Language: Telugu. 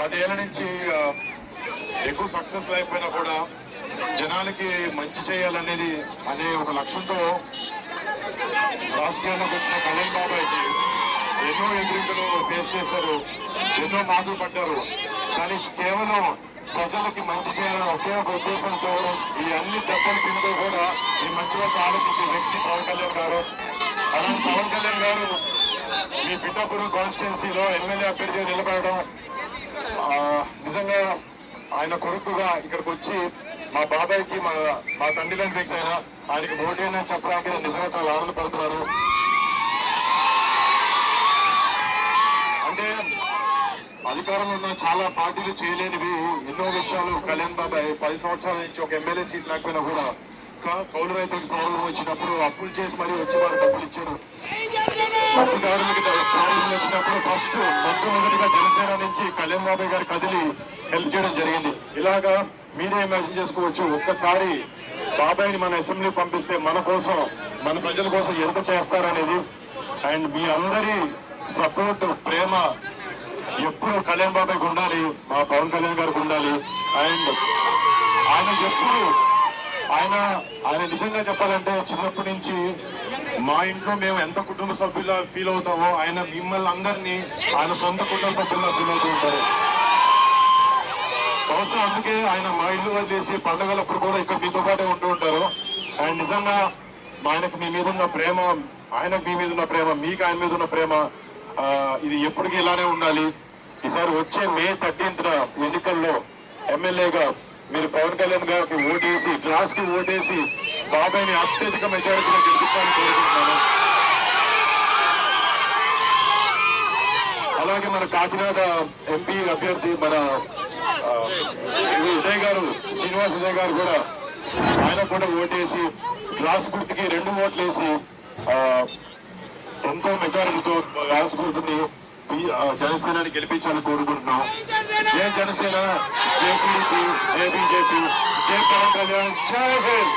పదేళ్ళ నుంచి ఎక్కువ సక్సెస్ లేకపోయినా కూడా జనాలకి మంచి చేయాలనేది అనే ఒక లక్ష్యంతో రాజకీయాల్లోకి వచ్చిన కళ్యాణ్ బాబాయ్కి ఎన్నో ఎదురుకలు ఫేస్ చేశారు ఎన్నో మాటలు పడ్డారు కానీ కేవలం ప్రజలకి మంచి చేయాలని ఒకే ఒక ఉద్దేశంతో ఈ అన్ని దెబ్బలు తింటూ కూడా ఈ మంచి వైపు ఆలోచించే వ్యక్తి పవన్ కళ్యాణ్ గారు. అలాంటి పవన్ కళ్యాణ్ గారు మీ పిఠాపురం కాన్స్టిట్యున్సీలో ఎమ్మెల్యే అభ్యర్థిగా నిలబడడం నిజంగా ఆయన కొడుకుగా ఇక్కడికి వచ్చి మా బాబాయ్కి మా మా తండ్రి లాంటి వ్యక్తి అయినా ఆయనకి ఓటు అయినా చెప్పడానికి నేను నిజంగా చాలా ఆనందపడుతున్నాను. అంటే అధికారంలో ఉన్న చాలా పార్టీలు చేయలేనివి ఎన్నో విషయాలు. కళ్యాణ్ బాబాయ్ పది సంవత్సరాల నుంచి ఒక ఎమ్మెల్యే సీట్ లేకపోయినా కూడా కౌలు రైతులకు ప్రాబ్లం వచ్చినప్పుడు అప్పులు చేసి మరీ వచ్చి వారు డబ్బులు ఇచ్చారు. మట్టి వచ్చినప్పుడు ఫస్ట్ మొట్టమొదటిగా జనసేన నుంచి కళ్యాణ్ బాబాయ్ గారు కదిలి హెల్ప్ చేయడం జరిగింది. ఇలాగా మీరే ఇమాజిన్ చేసుకోవచ్చు. ఒక్కసారి బాబాయ్ని మన అసెంబ్లీ పంపిస్తే మన కోసం మన ప్రజల కోసం ఎంత చేస్తారనేది. అండ్ మీ అందరి సపోర్ట్ ప్రేమ ఎప్పుడు కళ్యాణ్ బాబాయ్కి ఉండాలి మా పవన్ కళ్యాణ్ గారికి ఉండాలి. అండ్ ఆయన ఎప్పుడు ఆయన ఆయన నిజంగా చెప్పాలంటే చిన్నప్పటి నుంచి మా ఇంట్లో మేము ఎంత కుటుంబ సభ్యుల ఫీల్ అవుతామో ఆయన మిమ్మల్ని అందరినీ ఆయన సొంత కుటుంబ సభ్యుల ఫీల్ అవుతూ ఉంటారు. బహుశా అందుకే ఆయన మా ఇల్లు వదిలేసి పండుగలప్పుడు కూడా ఇక్కడ మీతో పాటే ఉంటూ ఉంటారు. అండ్ నిజంగా మా ఆయనకు మీ మీద ఉన్న ప్రేమ ఆయనకు మీ మీద ఉన్న ప్రేమ మీకు ఆయన మీద ఉన్న ప్రేమ ఇది ఎప్పటికీ ఇలానే ఉండాలి. ఈసారి వచ్చే మే థర్టీన్త్ ఎన్నికల్లో ఎమ్మెల్యేగా మీరు పవన్ కళ్యాణ్ గారికి ఓటేసి క్లాస్కి ఓటేసి బాబాయ్ని అత్యధిక మెజారిటీలో గెలిపించాలని కోరుకుంటున్నాను. అలాగే మన కాకినాడ ఎంపీ అభ్యర్థి మన ఉదయ్ గారు శ్రీనివాస్ ఉదయ్ గారు కూడా ఆయన కూడా ఓటేసి గ్లాస్ గుర్తుకి రెండు ఓట్లు వేసి ఎంతో మెజారిటీతో గ్లాస్ గుర్తుని జనసేనని గెలిపించాలని కోరుకుంటున్నాం. జై జనసేన జై టీడీపీ జై బీజేపీ జై పవన్ కళ్యాణ్ జై హింద్!